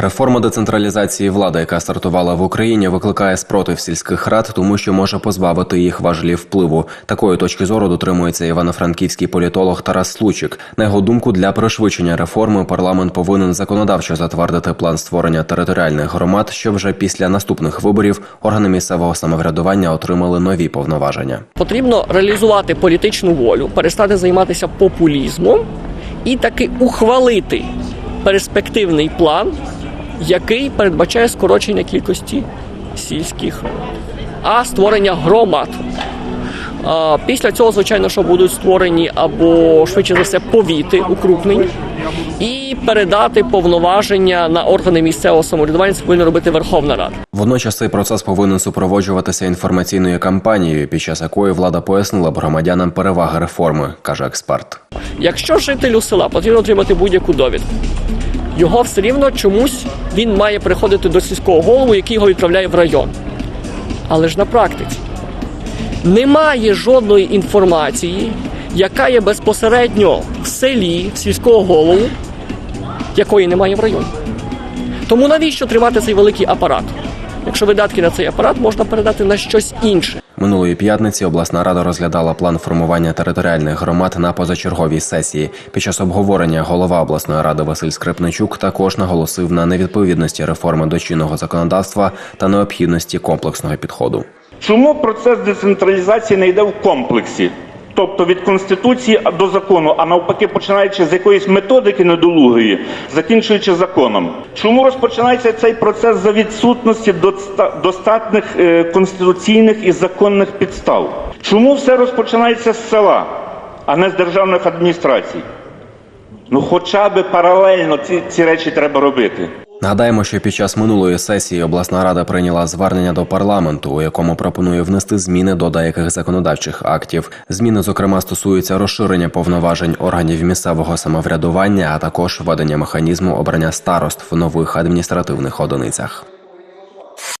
Реформа децентралізації влади, яка стартувала в Україні, викликає спротив сільських рад, тому що може позбавити їх важелів впливу. Такої точки зору дотримується івано-франківський політолог Тарас Случик. На його думку, для пришвидшення реформи парламент повинен законодавчо затвердити план створення територіальних громад, що вже після наступних виборів органи місцевого самоврядування отримали нові повноваження. Потрібно реалізувати політичну волю, перестати займатися популізмом і таки ухвалити перспективний план, який передбачає скорочення кількості сільських а створення громад. Після цього, звичайно, що будуть створені або швидше за все повіти укрупнені, і передати повноваження на органи місцевого самоврядування це повинна робити Верховна Рада. Водночас цей процес повинен супроводжуватися інформаційною кампанією, під час якої влада пояснила б громадянам переваги реформи, каже експерт. Якщо жителю села потрібно отримати будь-яку довідку, його все рівно чомусь він має приходити до сільського голову, який його відправляє в район. Але ж на практиці немає жодної інформації, яка є безпосередньо в селі, в сільського голову, якої немає в районі. Тому навіщо тримати цей великий апарат? Якщо видатки на цей апарат можна передати на щось інше. Минулої п'ятниці обласна рада розглядала план формування територіальних громад на позачерговій сесії. Під час обговорення голова обласної ради Василь Скрипничук також наголосив на невідповідності реформи до чинного законодавства та необхідності комплексного підходу. Чому процес децентралізації не йде в комплексі? Тобто від конституції до закону, а навпаки, починаючи з якоїсь методики недолугої, закінчуючи законом. Чому розпочинається цей процес за відсутності доста- достатних е, конституційних і законних підстав? Чому все розпочинається з села, а не з державних адміністрацій? Ну, хоча б паралельно ці, ці речі треба робити. Нагадаємо, що під час минулої сесії обласна рада прийняла звернення до парламенту, у якому пропонує внести зміни до деяких законодавчих актів. Зміни, зокрема, стосуються розширення повноважень органів місцевого самоврядування, а також введення механізму обрання старост в нових адміністративних одиницях.